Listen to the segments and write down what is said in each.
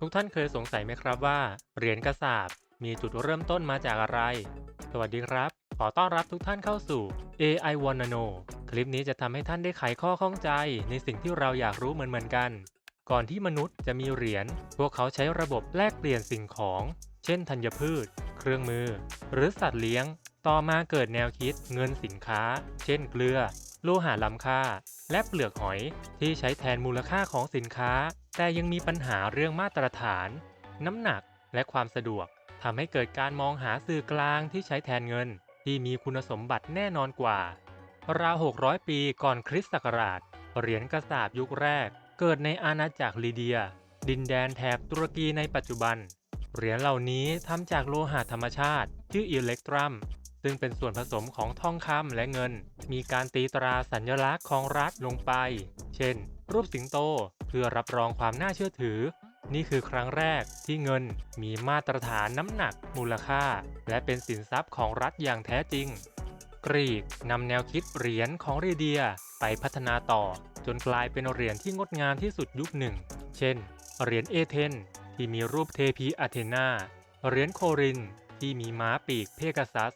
ทุกท่านเคยสงสัยไหมครับว่า เหรียญกระสาบมีจุดเริ่มต้นมาจากอะไร สวัสดีครับ ขอต้อนรับทุกท่านเข้าสู่ AI Wanna Know คลิปนี้จะทำให้ท่านได้ไขข้อข้องใจ ในสิ่งที่เราอยากรู้เหมือนๆกัน ก่อนที่มนุษย์จะมีเหรียญ พวกเขาใช้ระบบแลกเปลี่ยนสิ่งของ เช่นธัญพืช เครื่องมือ หรือสัตว์เลี้ยง ต่อมาเกิดแนวคิดเงินสินค้า เช่นเกลือ โลหะล้ำค่า และเปลือกหอยที่ใช้แทนมูลค่าของสินค้า แต่ยังมีปัญหาเรื่องมาตรฐาน น้ำหนักและความสะดวกทำให้เกิดการมองหาสื่อกลางที่ใช้แทนเงิน ที่มีคุณสมบัติแน่นอนกว่า ราว 600 ปีก่อนคริสต์ศักราช เหรียญกระสาบยุคแรก เกิดในอาณาจักรลีเดีย ดินแดนแถบตุรกีในปัจจุบัน เหรียญเหล่านี้ทำจากโลหะธรรมชาติ ชื่ออิเล็กตรัม ซึ่งเป็นส่วนผสมของทองคำและเงิน มีการตีตราสัญลักษณ์ของรัฐลงไป เช่น รูปสิงโตเพื่อรับรองความน่าเชื่อถือ นี่คือครั้งแรกที่เงินมีมาตรฐานน้ำหนัก มูลค่า และเป็นสินทรัพย์ของรัฐอย่างแท้จริง กรีกนำแนวคิดเหรียญของรีเดียไปพัฒนาต่อ จนกลายเป็นเหรียญที่งดงามที่สุดยุคหนึ่ง เช่น เหรียญเอเธนที่มีรูปเทพีอาเทนาเหรียญโครินที่มีม้าปีกเพกาซัส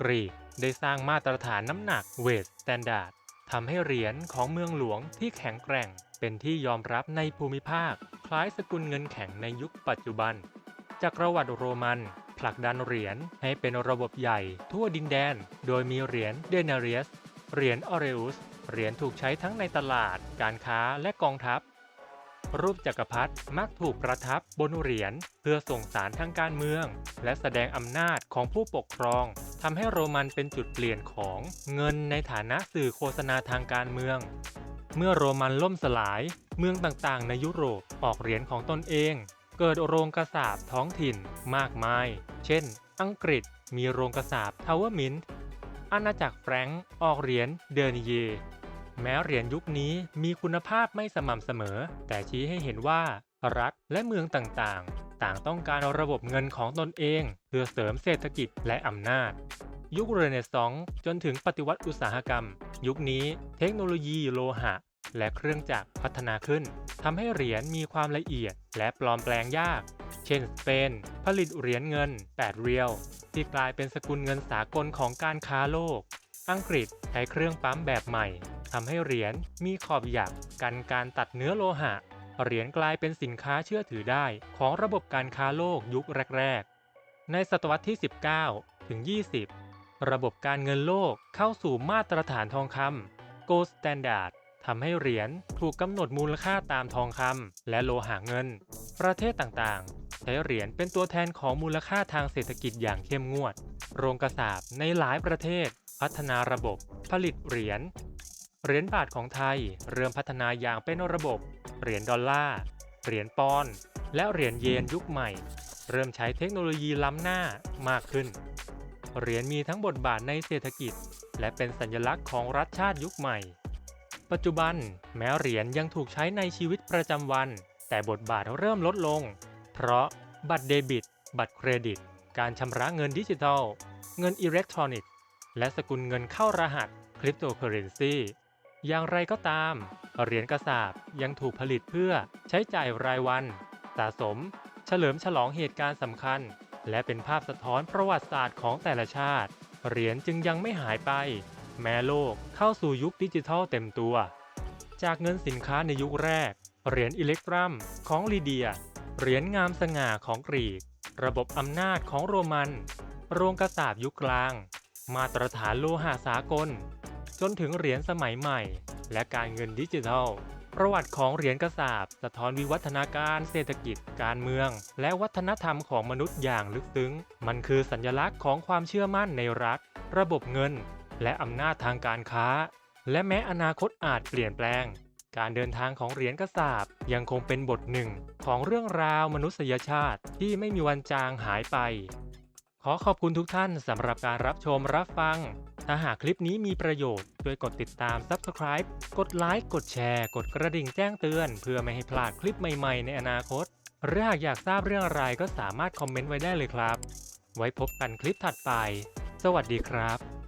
กรีกได้สร้างมาตรฐานน้ำหนักเวทสแตนดาร์ดทำให้เหรียญของเมืองหลวงที่แข็งแกร่ง เป็นที่ยอมรับในภูมิภาค คล้ายสกุลเงินแข็งในยุคปัจจุบันจักประวรรดิโรมันผลักดันเหรียญให้เป็นระบบใหญ่ทั่วดินแดน โดยมีเหรียญเดนาเรียส เหรียญออเรอุส เหรียญถูกใช้ทั้งในตลาด การค้าและกองทัพ รูปจักรพรรดิมักถูกประทับบนเหรียญเพื่อส่งสารทางการเมือง และแสดงอำนาจของผู้ปกครอง ทำให้โรมันเป็นจุดเปลี่ยนของเงินในฐานะสื่อโฆษณาทางการเมือง เมื่อโรมันล่มสลาย เมืองต่างๆ ในยุโรปออกเหรียญของตนเอง เกิดโรงกระสาบท้องถิ่นมากมาย เช่น อังกฤษมีโรงกระสาบทาวเวอร์มินต์อาณาจักรแฟรงก์ออกเหรียญเดอร์นิเย แม้เหรียญยุคนี้มีคุณภาพไม่สม่ำเสมอ แต่ชี้ให้เห็นว่ารัฐและเมืองต่างๆ ต่างต้องการระบบเงินของตนเอง เพื่อเสริมเศรษฐกิจและอำนาจ ยุคเรเนซองส์จนถึงปฏิวัติอุตสาหกรรม ยุคนี้เทคโนโลยีโลหะ และเครื่องจักรพัฒนาขึ้นทำให้เหรียญมีความละเอียด และปลอมแปลงยาก เช่นสเปน ผลิตเหรียญเงิน 8 เรียลที่กลายเป็นสกุลเงินสากลของการค้าโลก อังกฤษใช้เครื่องปั๊มแบบใหม่ทำให้เหรียญมีขอบหยักกันการตัดเนื้อโลหะ เหรียญกลายเป็นสินค้าเชื่อถือได้ของระบบการค้าโลกยุคแรก ๆ ในศตวรรษที่ 19 ถึง 20 ระบบการเงินโลกเข้าสู่มาตรฐานทองคำ Gold Standard ทำให้เหรียญถูกกำหนดมูลค่าตามทองคำและโลหะเงิน ประเทศต่างๆ ใช้เหรียญเป็นตัวแทนของมูลค่าทางเศรษฐกิจอย่างเข้มงวด โรงกระสาบในหลายประเทศ พัฒนาระบบ ผลิตเหรียญ เหรียญบาทของไทยเริ่มพัฒนาอย่างเป็นระบบ เหรียญดอลลาร์ เหรียญปอนด์และเหรียญเยนยุคใหม่ เริ่มใช้เทคโนโลยีล้ำหน้ามากขึ้น เหรียญมีทั้งบทบาทในเศรษฐกิจ และเป็นสัญลักษณ์ของรัฐชาติยุคใหม่ ปัจจุบันแม้เหรียญยังถูกใช้ในชีวิตประจำวัน แต่บทบาทเริ่มลดลง เพราะบัตรเดบิต บัตรเครดิต การชำระเงินดิจิทัล เงินอิเล็กทรอนิกส์ และสกุลเงินเข้ารหัสคริปโตเคอเรนซี อย่างไรก็ตาม เหรียญกระสาบยังถูกผลิตเพื่อใช้จ่ายรายวัน สะสม เฉลิมฉลองเหตุการณ์สำคัญ และเป็นภาพสะท้อนประวัติศาสตร์ของแต่ละชาติ เหรียญจึงยังไม่หายไป แม้โลกเข้าสู่ยุคดิจิทัลเต็มตัว จากเงินสินค้าในยุคแรก เหรียญอิเล็กตรัมของลีเดีย เหรียญงามสง่าของกรีก ระบบอำนาจของโรมัน โรงกระสาบยุคกลาง มาตรฐานโลหะสากล จนถึงเหรียญสมัยใหม่ และการเงินดิจิทัล ประวัติของเหรียญกระสาบสะท้อนวิวัฒนาการเศรษฐกิจ การเมือง และวัฒนธรรมของมนุษย์อย่างลึกซึ้ง มันคือสัญลักษณ์ของความเชื่อมั่นในรัฐ ระบบเงิน และอำนาจทางการค้า และแม้อนาคตอาจเปลี่ยนแปลง การเดินทางของเหรียญกระสาบยังคงเป็นบทหนึ่ง ของเรื่องราวมนุษยชาติที่ไม่มีวันจางหายไป ขอขอบคุณทุกท่านสำหรับการรับชมรับฟัง ถ้าหากคลิปนี้มีประโยชน์ ช่วยกดติดตาม Subscribe กดไลค์ กดแชร์ กดกระดิ่งแจ้งเตือน เพื่อไม่ให้พลาดคลิปใหม่ๆ ในอนาคต หรือหากอยากทราบเรื่องอะไรก็สามารถคอมเมนต์ไว้ได้เลยครับ ไว้พบกันคลิปถัดไป สวัสดีครับ